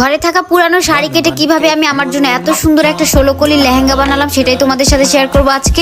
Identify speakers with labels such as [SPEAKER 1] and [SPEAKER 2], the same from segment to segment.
[SPEAKER 1] ঘরে থাকা পুরানো শাড়ি কেটে কীভাবে আমি আমার জন্য এত সুন্দর একটা ষোলো কলি লেহেঙ্গা বানালাম সেটাই তোমাদের সাথে শেয়ার করব আজকে।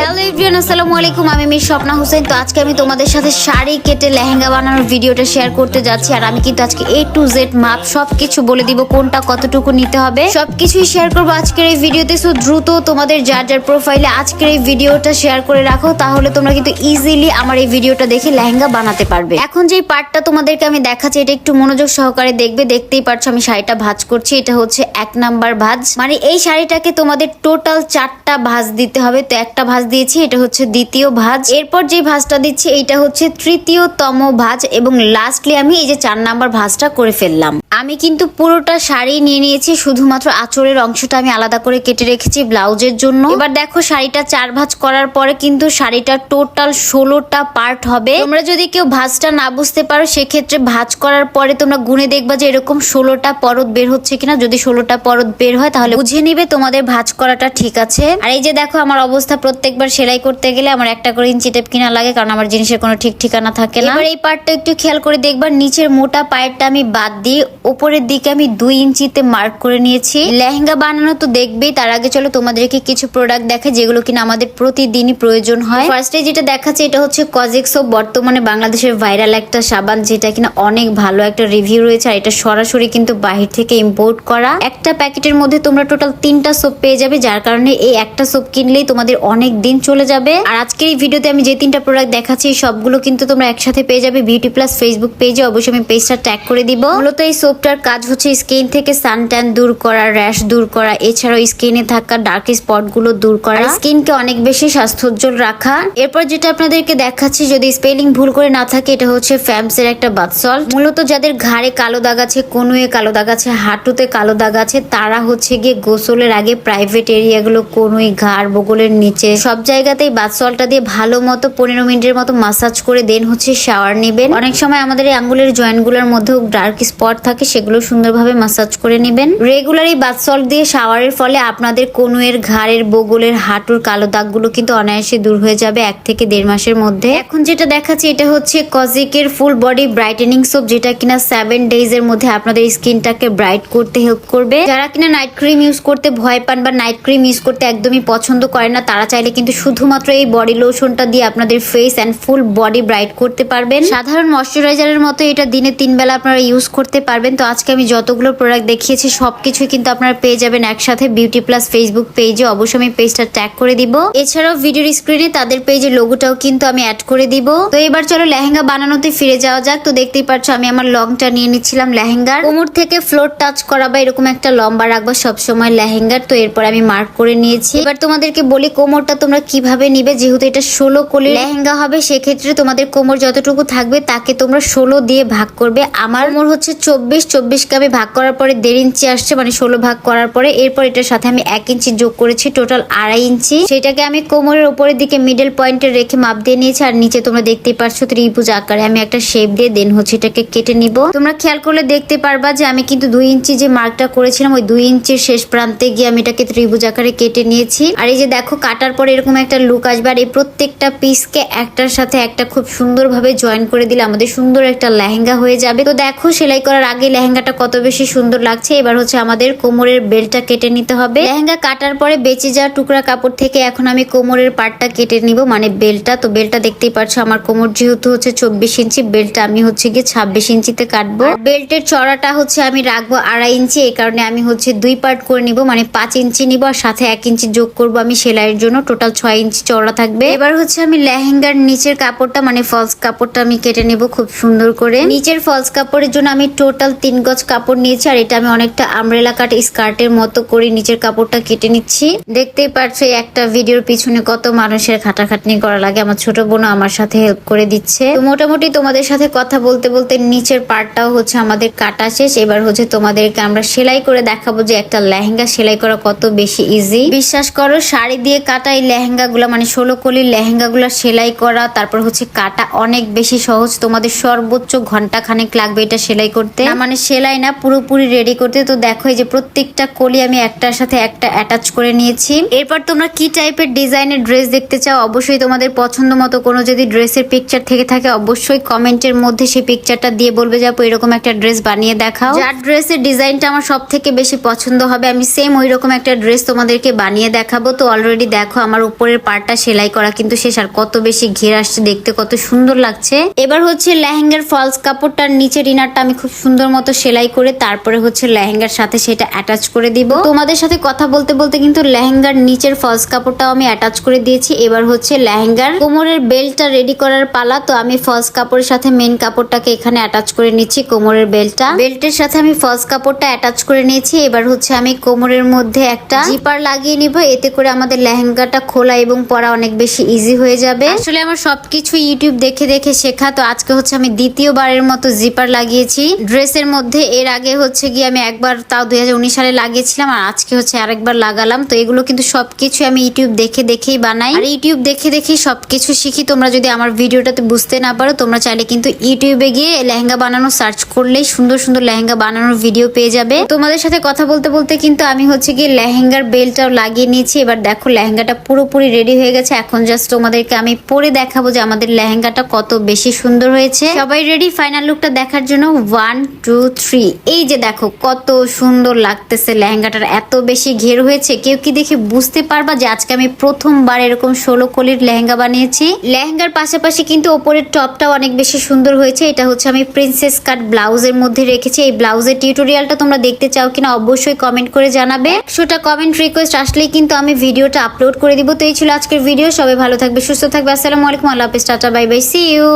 [SPEAKER 1] হ্যালো এভরিওয়ান আসসালামু আলাইকুম আমি মিস স্বপ্না হোসেন। তো আজকে আমি তোমাদের সাথে শাড়ি কেটে লেহেঙ্গা বানানোর ভিডিওটা শেয়ার করতে যাচ্ছি আর আমি কিন্তু আজকে এ টু জেড মাপ সবকিছু বলে দিব কোনটা কতটুকু নিতে হবে। সবকিছুই শেয়ার করব আজকের এই ভিডিওতে সো দ্রুত তোমাদের যার যার প্রোফাইলে আজকের এই ভিডিওটা শেয়ার করে রাখো তাহলে তোমরা কিন্তু ইজিলি আমার এই ভিডিওটা দেখে লেহেঙ্গা বানাতে পারবে। এখন যে পার্টটা তোমাদেরকে আমি দেখাচ্ছি এটা একটু মনোযোগ সহকারে দেখবে দেখতেই পারছ, আমি শাড়িটা ভাঁজ করছি, এটা হচ্ছে এক নাম্বার ভাঁজ। মানে এই শাড়িটাকে তোমাদের টোটাল চারটা ভাঁজ দিতে হবে। তো একটা ভাঁজ দিয়েছি, এটা হচ্ছে দ্বিতীয় ভাঁজ। এরপর যে ভাঁজটা দিচ্ছি, এইটা হচ্ছে তৃতীয়তম ভাঁজ এবং লাস্টলি আমি এই যে চার নাম্বার ভাঁজটা করে ফেললাম। আমি কিন্তু পুরোটা শাড়ি নিয়ে নিয়েছি, শুধুমাত্র আঁচলের অংশটা আমি আলাদা করে কেটে রেখেছি ব্লাউজের জন্য। এবার দেখো, শাড়িটা চার ভাঁজ করার পরে কিন্তু শাড়িটা টোটাল ষোলোটা পার্ট হবে। তোমরা যদি কেউ ভাজটা না বুঝতে পারো, সেক্ষেত্রে ভাজ করার পরে তোমরা গুনে দেখবা যে এরকম ষোলোটা পরত বের হচ্ছে কিনা, যদি ষোলোটা পরত বের হয় তাহলে বুঝে নিবে তোমাদের ভাঁজ করাটা ঠিক আছে। আর এই যে দেখো আমার অবস্থা প্রত্যেকবার সেলাই করতে গেলে আমার একটা করে ইঞ্চি টেপ কিনা লাগে, কারণ আমার জিনিসের কোনো ঠিক ঠিকানা থাকে না। এবার এই পার্টটা একটু খেয়াল করে দেখবা, নিচের মোটা পায়েরটা আমি বাদ দিয়ে উপরের দিকে আমি দুই ইঞ্চিতে মার্ক করে নিয়েছি। লেহেঙ্গা বানানো তো দেখবেই, তার আগে চলো তোমাদেরকে কিছু প্রোডাক্ট দেখে যেগুলো কিনা আমাদের প্রতিদিনই প্রয়োজন হয়। ফার্স্টে যেটা দেখাচ্ছে, এটা হচ্ছে কজেক্সো বর্তমানে বাংলাদেশের ভাইরাল একটা সাবান, যেটা কিনা অনেক ভালো একটা রিভিউ রয়েছে, আর এটা সরাসরি কিন্তু বাহির থেকে ইম্পোর্ট করা একটা প্যাকেটের মধ্যে তোমরা টোটাল তিনটা সোপ পেয়ে যাবে, যার কারণে এই একটা সোপ কিনলেই তোমাদের অনেক দিন চলে যাবে। আর আজকের এই ভিডিওতে আমি যে তিনটা প্রোডাক্ট দেখাচ্ছি সবগুলো কিন্তু তোমরা একসাথে পেয়ে যাবে। বিউটি প্লাস ফেসবুক পেজে অবশ্যই আমি পেজটা ট্যাগ করে দিব। মূলত এই সোপটার কাজ হচ্ছে স্কিন থেকে সান ট্যান দূর করা র্যাশ দূর করা, এছাড়াও স্কিনে থাকা ডার্ক স্পটগুলো দূর করা। স্কিনকে অনেক বেশি স্বাস্থ্যোজ্জ্বল রাখা। এরপর যেটা আপনাদেরকে দেখাচ্ছি, যদি স্পেলিং ভুল করে না থাকে, এটা হচ্ছে ফ্যামসের একটা বাথ মূলত যাদের ঘাড়ে কালো দাগ আছে কনুয়ে কালো দাগ আছে, হাঁটুতে কালো দাগ আছে, তারা হচ্ছে গিয়ে গোসলের আগে প্রাইভেট এরিয়াগুলো কনুই ঘাড় বগলের নিচে সব জায়গাতেই বাথ সল্টটা দিয়ে ভালো মতো পনেরো মিনিটের মতো মাসাজ করে দেন হচ্ছে শাওয়ার নেবেন। অনেক সময় আমাদের এই আঙ্গুলের জয়েন্টগুলোর মধ্যেও ডার্ক স্পট থাকে, সেগুলো সুন্দরভাবে মাসাজ করে নেবেন। রেগুলার এই বাথ সল্ট দিয়ে শাওয়ারের ফলে আপনাদের কনুয়ের ঘাড়ের বগলের হাঁটুর কালো দাগগুলো কিন্তু অনায়াসে দূর হয়ে যাবে এক থেকে দেড় মাসের মধ্যে। এখন যেটা দেখাচ্ছি এটা হচ্ছে কজিকের ফুল বডি ব্রাইটেনিং সোপ যেটা কিনা সেভেন ডেজ এর মধ্যে আপনাদের স্কিনটাকে ব্রাইট করতে হেল্প করবে। যারা কিনা নাইট ক্রিম ইউজ করতে ভয় পান বা নাইট ক্রিম ইউজ করতে একদমই পছন্দ করে না, তারা চাইলে কিন্তু শুধুমাত্র এই বডি লোশনটা দিয়ে আপনাদের face and full body bright করতে পারবেন। সাধারণ ময়শ্চারাইজারের মতো এটা দিনে তিন বেলা আপনারা ইউজ করতে পারবেন। তো আজকে আমি যতগুলো প্রোডাক্ট দেখিয়েছি সবকিছু কিন্তু আপনারা পেয়ে যাবেন একসাথে বিউটি প্লাস ফেসবুক পেজে অবশ্যই আমি পেজটা ট্যাগ করে দিব। এছাড়াও ভিডিওর স্ক্রিনে তাদের পেজের লোগোটাও কিন্তু আমি অ্যাড করে দিব। তো এবার চলো লেহেঙ্গা বানানোতে ফিরে যাওয়া যাক। তো দেখতেই পাচ্ছ আমি আমার লংটা নিয়ে নিচ্ছিলাম লেহেঙ্গার। কোমর থেকে ফ্লোর টাচ করা বা এরকম একটা লম্বা রাখব, সবসময় লেহেঙ্গার। তো এরপর আমি মার্ক করে নিয়েছি। এবার তোমাদেরকে বলি, কোমরটা তোমরা কীভাবে নিবে? যেহেতু এটা ষোলো কলি লেহেঙ্গা হবে, সেক্ষেত্রে তোমাদের কোমর যতটুকু থাকবে, তাকে তোমরা ষোলো দিয়ে ভাগ করবে। আমার কোমর হচ্ছে চব্বিশ, চব্বিশকে আমি ভাগ করার পরে দেড় ইঞ্চি আসছে মানে ষোলো ভাগ করার পরে। এরপর এটার সাথে আমি এক ইঞ্চি যোগ করেছি টোটাল আড়াই ইঞ্চি। সেটাকে আমি কোমরের উপরের দিকে মিডল পয়েন্টে রেখে মাপ দিয়ে নিয়েছি, আর নিচে তোমরা দেখতেই পারছ ত্রিভুজ আকারে আমি একটা শেপ দিয়ে দেন হচ্ছে এটাকে কেটে নিব। তোমরা খেয়াল করলে দেখতে পারবা যে আমি কিন্তু দুই ইঞ্চি যে মার্কটা করেছিলাম, ওই দুই ইঞ্চির শেষ প্রান্তে গিয়ে আমি এটাকে ত্রিভুজ আকারে কেটে নিয়েছি। আর এই যে দেখো, কাটার পরে এরকম একটা লুক আসবে, আর এই প্রত্যেকটা পিসকে একটার সাথে একটা খুব সুন্দরভাবে জয়েন করে দিলে আমাদের সুন্দর একটা লেহেঙ্গা হয়ে যাবে। তো দেখো, সেলাই করার আগে লেহেঙ্গাটা কত বেশি সুন্দর লাগছে। এবার হচ্ছে আমাদের কোমরের বেলটা কেটে নিতে হবে। লেহেঙ্গা কাটার পরে বেঁচে যাওয়া টুকরা কাপড় থেকে এখন আমি কোমরের পার্টটা কেটে নিব মানে বেলটা তো বেলটা দেখতেই পাচ্ছ আমার কোমর যেহেতু হচ্ছে চব্বিশ ইঞ্চি বেলটা আমি হচ্ছে গিয়ে ছাব্বিশ ইঞ্চিতে কাটবো। বেল্টের চড়াটা হচ্ছে আমি রাখব আড়াই ইঞ্চি, এই কারণে আমি হচ্ছে দুই পার্ট করে নিব মানে পাঁচ ইঞ্চি নিব আর সাথে এক ইঞ্চি যোগ করব আমি সেলাইয়ের জন্য। টোটাল ছয় ইঞ্চি চড়া থাকবে। এবার হচ্ছে আমি লেহেঙ্গার নিচের কাপড়টা মানে ফলস কাপড়টা আমি কেটে নেব খুব সুন্দর করে। নিচের ফলস কাপড়ের জন্য আমি টোটাল তিন গজ কাপড় নিয়েছি, আর এটা আমি অনেকটা আমরেলা কাট স্কার্টের মতো করে নিচের কাপড়টা কেটে নিচ্ছি। দেখতেই পারছ একটা ভিডিওর পিছনে কত মানুষের খাটাখাটনি করা লাগে, আমার ছোট বোনও আমার সাথে হেল্প করে দিচ্ছে। মোটামুটি তোমাদের সাথে কথা বলতে বলতে নিচের পার্টটাও হচ্ছে আমাদের কাটা শেষ। এবার হচ্ছে তোমাদেরকে আমরা সেলাই করে দেখাবো যে একটা লেহেঙ্গা সেলাই করা কত বেশি ইজি বিশ্বাস করো, শাড়ি দিয়ে কাটা এই লেহেঙ্গা গুলা মানে ষোলো কলির লেহেঙ্গা গুলা সেলাই করা, তারপর হচ্ছে কাটা অনেক বেশি সহজ। তোমাদের সর্বোচ্চ ঘণ্টা খানেক লাগবে এটা সেলাই করতে। মানে সেলাই না, পুরোপুরি রেডি করতে। তো দেখো এই যে প্রত্যেকটা কলি আমি একটার সাথে একটা অ্যাটাচ করে নিয়েছি। এরপর তোমরা কি টাইপের ডিজাইনের ড্রেস দেখতে চাও? অবশ্যই তোমাদের পছন্দ মতো কোনো যদি ড্রেসের পিকচার থেকে থাকে, অবশ্যই কমেন্টের মধ্যে সেই পিকচারটা দিয়ে বলবে যে আপু, এরকম একটা ড্রেস বানিয়ে দেখাও। যার ড্রেসের ডিজাইনটা আমার সব থেকে বেশি পছন্দ হবে, আমি সেম ওই রকম একটা ড্রেস তোমাদেরকে বানিয়ে দেখাবো। তো অলরেডি দেখো আমার উপরের পার্টটা সেলাই করা কিন্তু শেষ, আর কত বেশি ঘের আসছে দেখতে, কত সুন্দর লাগছে। এবার হচ্ছে লেহেঙ্গার ফলস কাপড়টার নিচের ইনারটা আমি খুব সুন্দর মতো সেলাই করে, তারপরে হচ্ছে লেহেঙ্গার সাথে সেটা অ্যাটাচ করে দিব। তোমাদের সাথে কথা বলতে বলতে কিন্তু লেহেঙ্গার নিচের ফলস কাপড়টাও আমি অ্যাটাচ করে দিয়েছি। এবার হচ্ছে লেহেঙ্গার কোমরের বেল্টটা রেডি করার পালা, তো আমি ফলস কাপড়ের সাথে মেন কাপড়টাকে এখানে অ্যাটাচ করে নিচ্ছি কোমরের বেল্টটা বেল্টের সাথে আমি ফলস কাপড়টা অ্যাটাচ করে নিয়েছি। এবার হচ্ছে আমি কোমরের মধ্যে একটা জিপার লাগিয়ে নিব। এতে করে আমাদের লেহেঙ্গাটা খোলা এবং পরা অনেক বেশি ইজি হয়ে যাবে। আসলে আমার সবকিছু ইউটিউব দেখে দেখে শেখা। তো আজকে হচ্ছে আমি দ্বিতীয়বারের মতো জিপার লাগিয়েছি। ড্রেসের মধ্যে এর আগে হচ্ছে গিয়ে আমি একবার তাও দুই হাজার উনিশ সালে লাগিয়েছিলাম। আর আজকে হচ্ছে আরেকবার লাগালাম। তো এগুলো কিন্তু সবকিছু আমি ইউটিউব দেখে দেখেই বানাই। আর ইউটিউব দেখে দেখেই সবকিছু শিখি। তোমরা যদি আমার ভিডিওটাতে বুঝতে না পারো, তোমরা চাইলে কিন্তু ইউটিউবে গিয়ে লেহেঙ্গা বানানো সার্চ করলেই সুন্দর সুন্দর লেহেঙ্গা বানানোর ভিডিও পেয়ে যাবে। তোমাদের সাথে কথা বলতে বলতে কিন্তু আমি হচ্ছে গিয়ে লেহেঙ্গার বেলটাও লাগিয়ে নিয়েছি। এবার দেখো লেহেঙ্গাটা পুরোপুরি রেডি হয়ে গেছে। এখন জাস্ট তোমাদেরকে আমি পরে দেখাবো যে আমাদের লেহেঙ্গাটা কত বেশি সুন্দর হয়েছে। সবাই রেডি ফাইনাল লুকটা দেখার জন্য ওয়ান টু থ্রি এই যে দেখো কত সুন্দর লাগতেছে লেহেঙ্গাটার। এত বেশি ঘের হয়েছে। কেউ কি দেখে বুঝতে পারবা যে আজকে আমি প্রথমবার এরকম ষোলো কলির লেহেঙ্গা বানিয়েছি? লেহেঙ্গার পাশাপাশি কিন্তু ওপরের টপটাও অনেক বেশি সুন্দর হয়েছে। এটা হচ্ছে আমি প্রিন্সেস কাট ব্লাউজের মধ্যে রেখেছি এই ব্লাউজের টিউটোরিয়ালটা তোমরা দেখতে চাও কিনা অবশ্যই কমেন্ট করে জানাবে। একশোটা কমেন্ট রিকোয়েস্ট আসলেই কিন্তু আমি ভিডিওটা আপলোড করে দিব। তো এই ছিল আজকের ভিডিও সবাই ভালো থাকবে, সুস্থ থাকবে। আসসালামু আলাইকুম। আল্লাহ হাফিজ। Tata bye bye see you